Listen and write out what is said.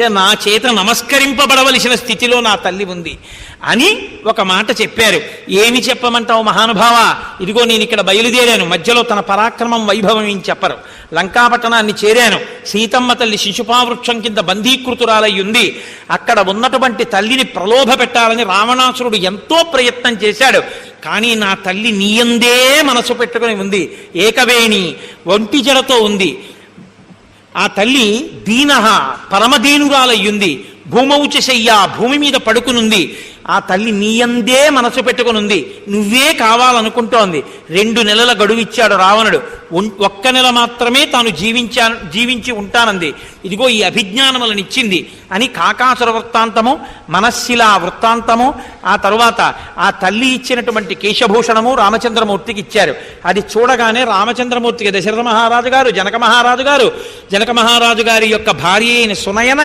అంటే నా చేత నమస్కరింపబడవలసిన స్థితిలో నా తల్లి ఉంది అని ఒక మాట చెప్పారు. ఏమి చెప్పమంటావు మహానుభావ? ఇదిగో నేను ఇక్కడ బయలుదేరాను. మధ్యలో తన పరాక్రమం వైభవం ఏం చెప్పరు. లంకాపట్టణాన్ని చేరాను. సీతమ్మ తల్లి శిశుపావృక్షం కింద బంధీకృతురాలై ఉంది. అక్కడ ఉన్నటువంటి తల్లిని ప్రలోభ పెట్టాలని రావణాసురుడు ఎంతో ప్రయత్నం చేశాడు. కానీ నా తల్లి నీయందే మనసు పెట్టుకుని ఉంది. ఏకవేణి ఒంటి జడతో ఉంది. ఆ తల్లి దీన పరమదీనురాలయ్యుంది భూమౌచ శయ్య భూమి మీద పడుకునుంది. ఆ తల్లి నీయందే మనసు పెట్టుకునుంది. నువ్వే కావాలనుకుంటోంది. రెండు నెలల గడువు ఇచ్చాడు రావణుడు ఒక్క నెల మాత్రమే తాను జీవించా జీవించి ఉంటానంది. ఇదిగో ఈ అభిజ్ఞానములను ఇచ్చింది అని కాకాసుర వృత్తాంతము మనస్సిల వృత్తాంతము ఆ తరువాత ఆ తల్లి ఇచ్చినటువంటి కేశభూషణము రామచంద్రమూర్తికి ఇచ్చారు. అది చూడగానే రామచంద్రమూర్తికి దశరథ మహారాజు గారు జనక మహారాజు గారు జనక మహారాజు గారి యొక్క భార్య అయిన సునయన